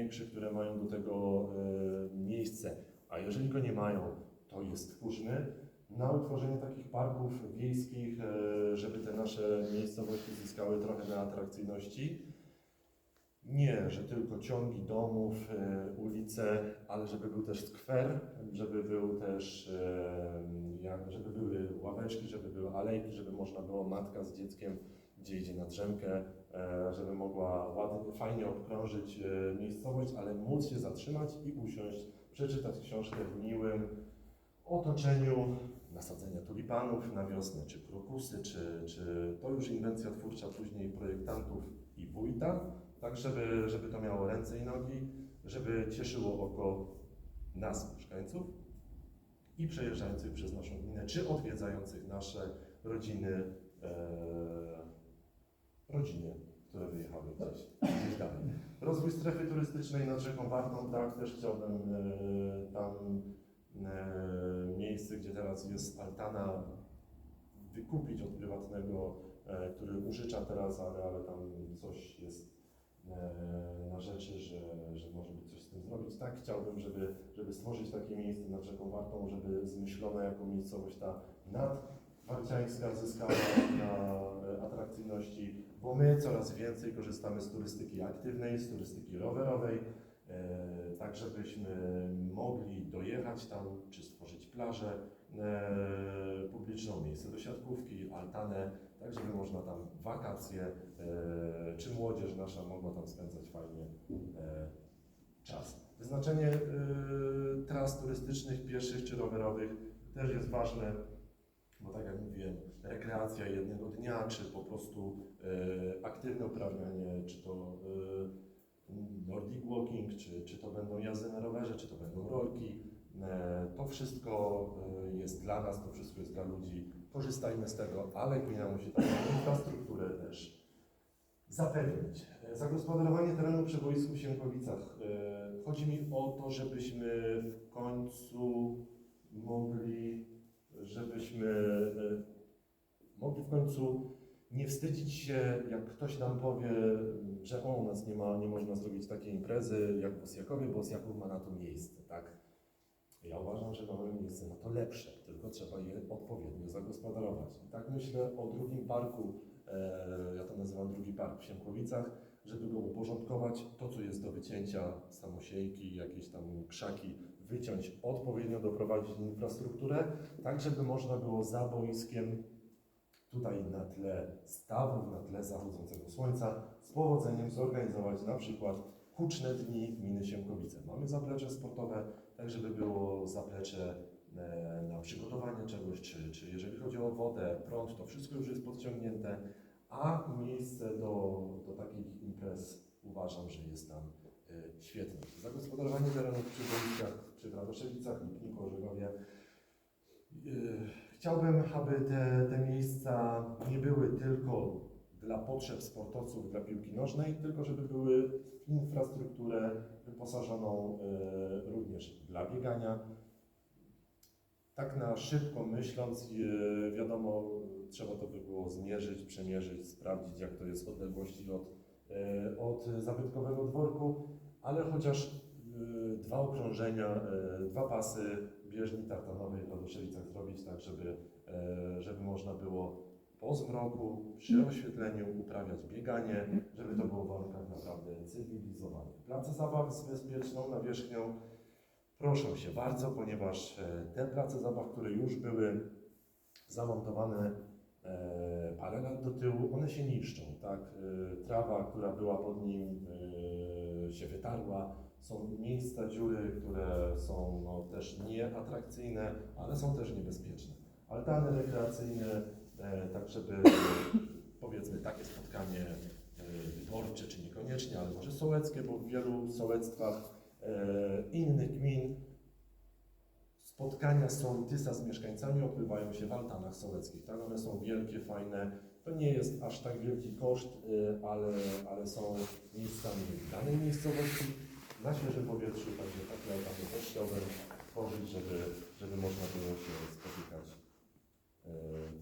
największych, które mają do tego e, miejsce. A jeżeli go nie mają, to jest twórzmy na utworzenie takich parków wiejskich, e, żeby te nasze miejscowości zyskały trochę na atrakcyjności. Nie, że tylko ciągi domów, e, ulice, ale żeby był też skwer, żeby był też, żeby były ławeczki, żeby były alejki, żeby można było matka z dzieckiem, gdzie idzie na drzemkę, e, żeby mogła ładnie, fajnie obkrążyć e, miejscowość, ale móc się zatrzymać i usiąść, przeczytać książkę w miłym otoczeniu nasadzenia tulipanów na wiosnę, czy krokusy, czy, czy to już inwencja twórcza później projektantów i wójta, tak żeby, żeby to miało ręce i nogi, żeby cieszyło oko nas, mieszkańców i przejeżdżających przez naszą gminę, czy odwiedzających nasze rodziny, e, rodziny, które wyjechały gdzieś, gdzieś dalej. Rozwój strefy turystycznej nad rzeką Wartą, tak, też chciałbym e, tam e, miejsce, gdzie teraz jest altana, wykupić od prywatnego, e, który użycza teraz, ale, ale tam coś jest e, na rzeczy, że, że może być coś z tym zrobić. Tak chciałbym, żeby, żeby stworzyć takie miejsce nad rzeką Wartą, żeby zmyślona jako miejscowość ta nadwarciańska zyskała na e, atrakcyjności, bo my coraz więcej korzystamy z turystyki aktywnej, z turystyki rowerowej, e, tak żebyśmy mogli dojechać tam, czy stworzyć plażę e, publiczną, miejsce do siatkówki, altanę, tak żeby można tam wakacje, czy młodzież nasza mogła tam spędzać fajnie czas. Wyznaczenie tras turystycznych, pieszych czy rowerowych też jest ważne, bo tak jak mówiłem, rekreacja jednego dnia, czy po prostu e, aktywne uprawianie, czy to e, Nordic walking, czy, czy to będą jazdy na rowerze, czy to będą rolki. E, To wszystko jest dla nas, to wszystko jest dla ludzi. Korzystajmy z tego, ale gmina musi taką infrastrukturę też zapewnić. Zagospodarowanie terenu przy boisku w Siemkowicach. Chodzi mi o to, żebyśmy w końcu mogli, żebyśmy e, mogli w końcu nie wstydzić się, jak ktoś nam powie, że o, u nas nie, ma, nie można zrobić takiej imprezy jak w Osjakowie, bo Osjaków ma na to miejsce, tak? Ja uważam, że mamy miejsce na to lepsze, tylko trzeba je odpowiednio zagospodarować. I tak myślę o drugim parku, e, ja to nazywam drugi park w Siemkowicach, żeby go uporządkować, to co jest do wycięcia, samosiejki, jakieś tam krzaki, wyciąć, odpowiednio doprowadzić infrastrukturę, tak żeby można było za boiskiem tutaj na tle stawów, na tle zachodzącego słońca z powodzeniem zorganizować na przykład huczne dni gminy Siemkowice. Mamy zaplecze sportowe, tak żeby było zaplecze e, na przygotowanie czegoś, czy, czy jeżeli chodzi o wodę, prąd, to wszystko już jest podciągnięte, a miejsce do, uważam, że jest tam e, świetne. Zagospodarowanie terenów przy boiskach, przy Radoszewicach, Lipniku, Orzegowie. E, Chciałbym, aby te, te miejsca nie były tylko dla potrzeb sportowców, dla piłki nożnej, tylko żeby były w infrastrukturę wyposażoną e, również dla biegania. Tak na szybko myśląc, wiadomo, trzeba to by było zmierzyć, przemierzyć, sprawdzić, jak to jest odległości od, od zabytkowego dworku, ale chociaż e, dwa okrążenia, e, dwa pasy bieżni tartanowej w Radoszewicach zrobić tak, żeby, e, żeby można było po zmroku, przy oświetleniu uprawiać bieganie, żeby to było w warunkach naprawdę cywilizowanych. Place zabaw z bezpieczną nawierzchnią proszą się bardzo, ponieważ e, te place zabaw, które już były zamontowane e, parę lat do tyłu, one się niszczą, tak? E, Trawa, która była pod nim e, się wytarła, są miejsca, dziury, które są no, też nieatrakcyjne, ale są też niebezpieczne. Altany rekreacyjne, e, tak żeby powiedzmy takie spotkanie e, wyborcze, czy niekoniecznie, ale może sołeckie, bo w wielu sołectwach e, innych gmin spotkania sołtysa z mieszkańcami odbywają się w altanach sołeckich. Tak? One są wielkie, fajne. To nie jest aż tak wielki koszt, y, ale, ale są miejscami w danej miejscowości na świeżym powietrzu, także takie altany też chciałbym tworzyć, żeby, żeby można było się spotykać y,